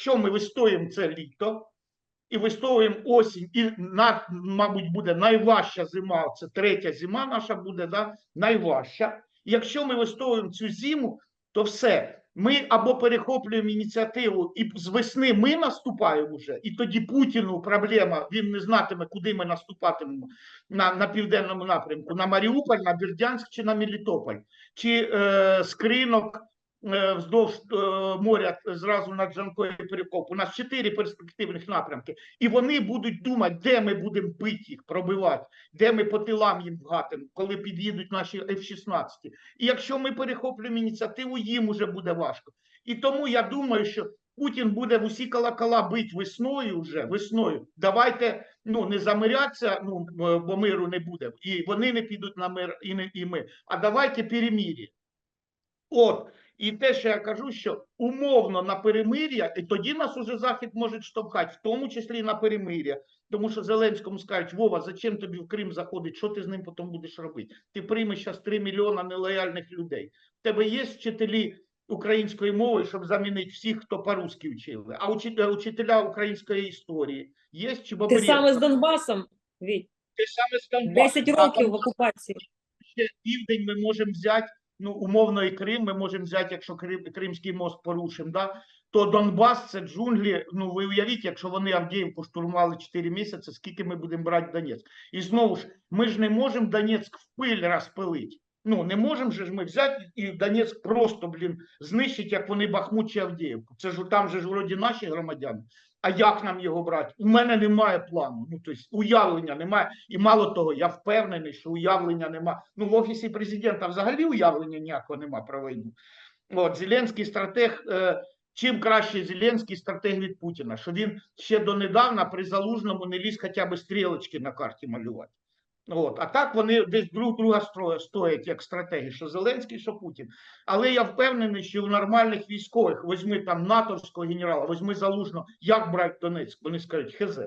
якщо ми вистоїмо це літо і вистоїмо осінь, і на, мабуть, буде найважча зима. Це третя зима наша буде, да, найважча. І якщо ми вистоїмо цю зиму, то все. Ми або перехоплюємо ініціативу, і з весни ми наступаємо вже, і тоді Путіну проблема. Він не знатиме, куди ми наступатимемо на, на південному напрямку: на Маріуполь, на Бердянськ чи на Мелітополь, чи е, скринок вздовж е, моря зразу над Джанкою Перекоп. У нас чотири перспективних напрямки, і вони будуть думати, де ми будемо бити їх, пробивати, де ми по тилам їм вгатимо, коли під'їдуть наші F-16. І якщо ми перехоплюємо ініціативу, їм уже буде важко. І тому я думаю, що Путін буде в усі колокола бити весною вже весною. Давайте ну не замиряться, ну е, бо миру не буде, і вони не підуть на мир, і не і ми. А давайте перемір'я. От і те, що я кажу, що умовно на перемир'я, і тоді нас уже захід може штовхати, в тому числі на перемир'я. Тому що Зеленському скажуть, Вова, зачем тобі в Крим заходить? Що ти з ним потім будеш робити? Ти приймеш зараз 3 мільйона нелояльних людей. В тебе є вчителі української мови, щоб замінити всіх, хто по-русски вчили, а учителя, учителя української історії є чи Те бабарєвка? саме з Донбасом, Віть, Те саме з Донбасом. 10 років в окупації. ще південь ми можемо взяти, ну умовно і Крим, ми можемо взяти, якщо Крим, Кримський мост порушимо, да? то Донбас це джунглі. Ну ви уявіть, якщо вони Авдіївку штурмували 4 місяці, скільки ми будемо брати Донецьк? І знову ж, ми ж не можемо Донецьк в пиль розпилити. Ну не можемо же ж ми взяти і Донецьк просто, блін, знищити, як вони Бахмут чи Авдіївку. Це ж там же ж вроді наші громадяни. А як нам його брати? У мене немає плану. Ну тобто уявлення немає. І мало того, я впевнений, що уявлення немає. Ну в офісі президента взагалі уявлення ніякого немає про війну. От Зеленський стратег. Е, Чим краще Зеленський стратег від Путіна, що він ще донедавна при залужному не ліз хоча б стрілочки на карті малювати. От. А так вони десь друг друга стоять як стратегії, що Зеленський, що Путін. Але я впевнений, що у нормальних військових, возьми там натовського генерала, возьми залужно, як брати Донецьк, вони скажуть, хз.